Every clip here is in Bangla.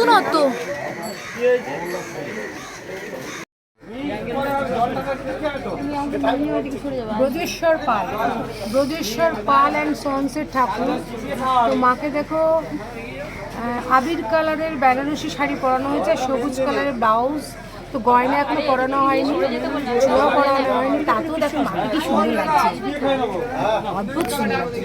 নতুনত্ব। ব্রজেশ্বর পাল। ব্রজেশ্বর পাল অ্যান্ড সন্সের ঠাকুর। তো মাকে দেখো আহ, আবির কালারের বেনারসি শাড়ি পরানো হয়েছে সবুজ কালারের ব্লাউজ। তো গয়না এখনও পরানো হয়নি চূড়া পরানো হয়নি তাতেও দেখো মাকে কি সুন্দর লাগছে। অদ্ভুত সুন্দর লাগছে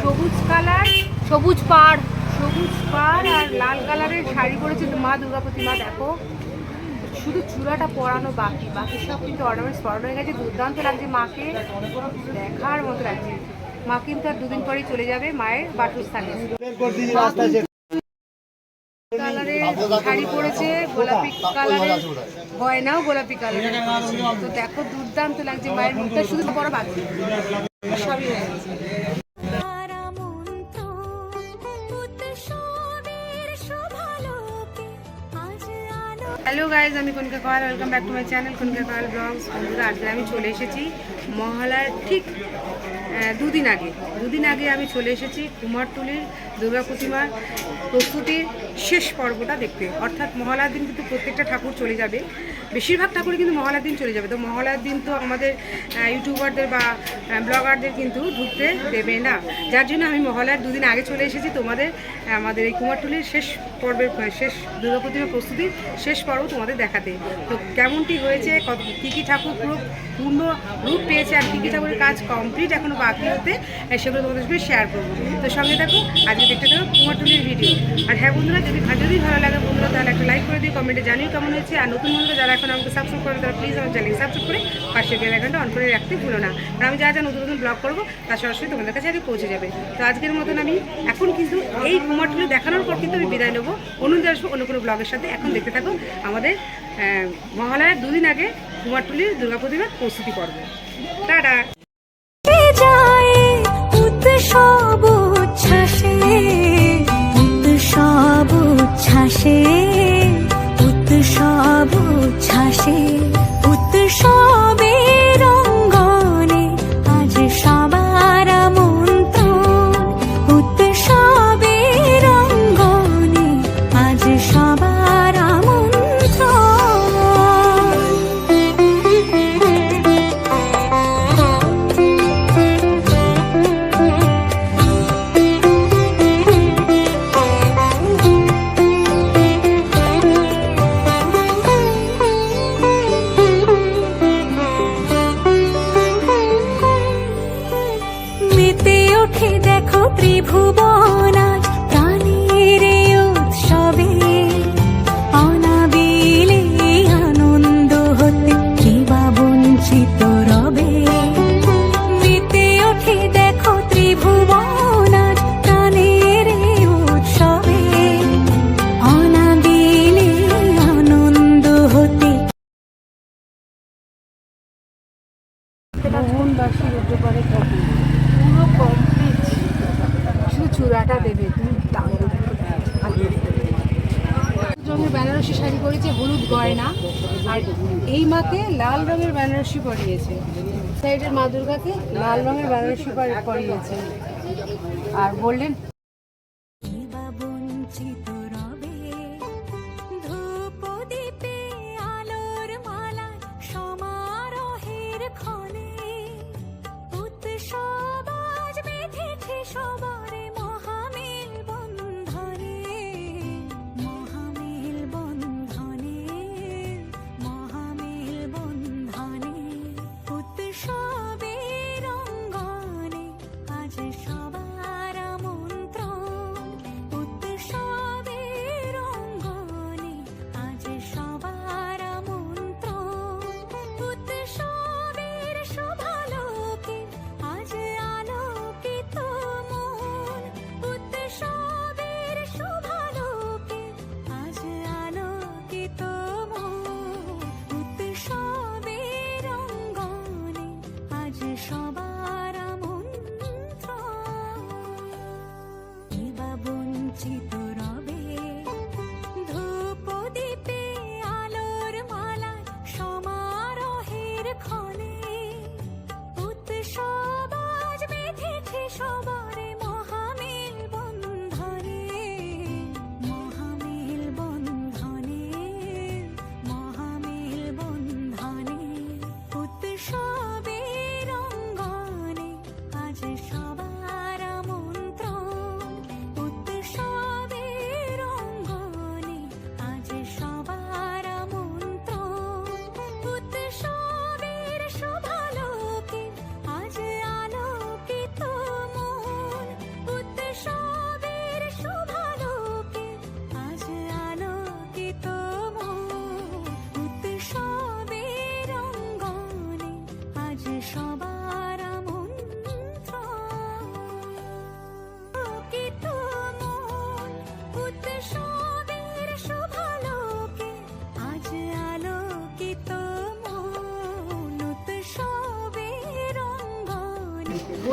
সবুজ কালার, সবুজ পাড় সবুজ পাড় আর লাল কালারের শাড়ি পরেছে মা দুর্গাপতি, মা দেখো। শুধু চূড়াটা পরানো বাকি বাকি সব কিন্তু অর্নামেন্টস পরানো হয়ে গেছে। দুর্দান্ত লাগছে মাকে, দেখার মতো লাগছে। মা কিন্তু আর দুদিন পরেই চলে যাবে মায়ের বাসস্থানে। কালারের শাড়ি পরেছে, গোলাপি গয়নাও গোলাপি তো দেখো দুর্দান্ত লাগছে মায়ের মুখটা, শুধু বড় বাকি। সবই হ্যালো গাইজ আমি Konka Kayal welcome back to my channel Konka Kayal blogs বন্ধুরা, আজকে আমি চলে এসেছি মহালার ঠিক দুদিন আগে দুদিন আগে আমি চলে এসেছি কুমারটুলির দুর্গা প্রতিমার প্রস্তুতির শেষ পর্বটা দেখতে। অর্থাৎ মহালয়ার দিন কিন্তু প্রত্যেকটা ঠাকুর চলে যাবে। বেশিরভাগ ঠাকুরই কিন্তু মহালয়ার দিন চলে যাবে। তো মহালয়ার দিন তো আমাদের ইউটিউবারদের বা ব্লগারদের কিন্তু ঢুকতে দেবে না। যার জন্য আমি মহালয়ার দুদিন আগে চলে এসেছি। তোমাদের আমাদের এই কুমারটুলির শেষ পর্বের শেষ দুর্গা প্রতিমা প্রস্তুতির শেষ পর্ব তোমাদের দেখাতে। তো কেমনটি হয়েছে? কী কী ঠাকুর পুরো পূর্ণ রূপ পেয়েছে? আর কী কী ঠাকুরের কাজ কমপ্লিট এখনও বাকি হতে সেগুলো তোমাদের সঙ্গে শেয়ার করব। তো সঙ্গে দেখো আজকে দেখতে থাকো কুমারটুলির ভিডিও আর হ্যাঁ বন্ধুরা, যদি যদি ভালো লাগে বন্ধুরা, তাহলে একটা লাইক করে দিই কমেন্টে জানিও কেমন হয়েছে। আর নতুন বন্ধুরা যারা এখন আমাকে সাবস্ক্রাইব করে তারা প্লিজ আমার চ্যানেল সাবস্ক্রাইব করে পাশে বেল আইকনটা অন করে রাখতে ভুলো না। আর আমি যা যা নতুন নতুন ব্লগ করব, তা সরাসরি তোমাদের কাছে আগে পৌঁছে যাবে। তো আজকের মতন আমি এখন কিন্তু এই কুমারটুলি দেখানোর পর কিন্তু আমি বিদায় নেব। অন্য আসব অন্য কোনো ব্লগের সাথে এখন দেখতে থাকো আমাদের মহালয়ার দুদিন আগে কুমারটুলির দুর্গা প্রতিমার প্রস্তুতি পর্ব। টাটা! she ত্রিভুবন। গয়না আর এই মাকে লাল রঙের বেনারসি পরিয়েছে। সাইডের মা দুর্গাকে লাল রঙের বেনারসি পরি- পরিয়েছে। আর বললেন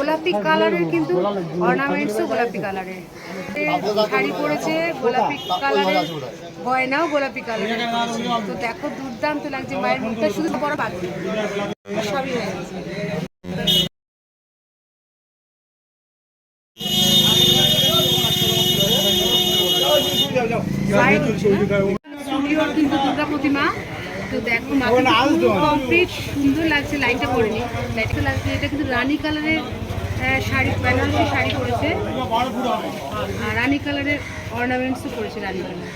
গোলাপি কালারের কিন্তু অর্নামেন্টসও গোলাপি কালারের। শাড়ি পরেছে, গোলাপি কালারের গয়নাও গোলাপি কালারের। তো দেখো, দুর্দান্ত লাগছে মায়ের মুখটা, শুধু বড় বাকি সবই হয়ে গেছে। কিন্তু দুর্গা প্রতিমা তো দেখো মাকে কমপ্লিট সুন্দর লাগছে লাইনটা পরেনি লাইটটা লাগছে, এটা কিন্তু রানী কালারের শাড়ি বেনারসি শাড়ি পরেছে। রানী কালারের অর্নামেন্টসও পরেছে রানী কালার।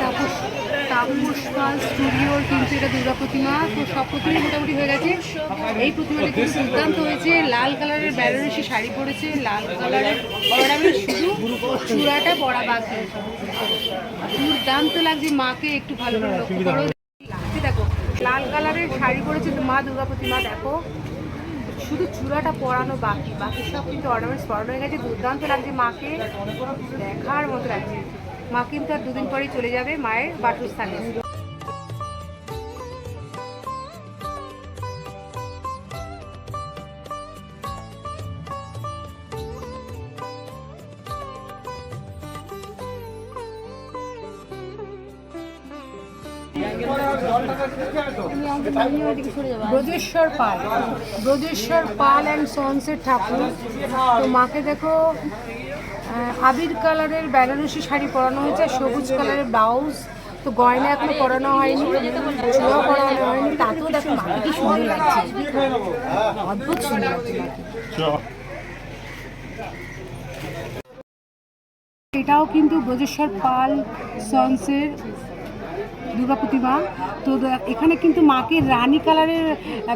তাপস এটা দুর্গা প্রতিমা। তো সব মোটামুটি হয়ে গেছে। এই দুর্দান্ত হয়েছে। লাল কালারের শাড়ি পরেছে। লাল কালারের চূড়াটা লাগছে মাকে, একটু ভালো লাল কালারের শাড়ি পরেছে মা, দুর্গা মা দেখো। শুধু চূড়াটা পরানো বাকি বাকি সব কিন্তু অর্নামেন্টস পরানো হয়ে গেছে। দুর্দান্ত লাগছে মাকে। দেখার মতো লাগছে। মা কিন্তু আর দুদিন পরেই চলে যাবে মায়ের বাসস্থানে। ব্রজেশ্বর পাল। ব্রজেশ্বর পাল অ্যান্ড সন্সের ঠাকুর। তো মাকে দেখো আবির কালারের বেনারসি শাড়ি পরানো হয়েছে, সবুজ কালারের ব্লাউজ। তো গয়না এখনও পরানো হয়নি চূড়া পরানো হয়নি, তাতেও দেখো মাকে কি সুন্দর লাগছে। অদ্ভুত সুন্দর লাগছে এটাও কিন্তু ব্রজেশ্বর পাল, সন্সের দুর্গা প্রতিমা। তো এখানে কিন্তু মাকে রানী কালারের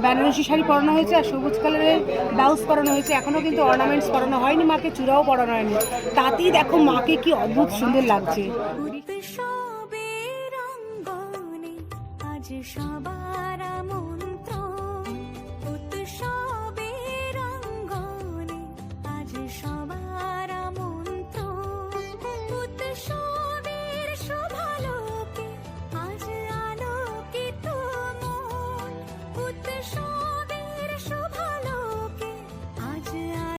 বেনারসি শাড়ি পরানো হয়েছে আর সবুজ কালারের ব্লাউজ পরানো হয়েছে। এখনও কিন্তু অর্নামেন্টস পরানো হয়নি, মাকে চূড়াও পরানো হয়নি। তাতেই দেখো মাকে কি অদ্ভুত সুন্দর লাগছে। সবাই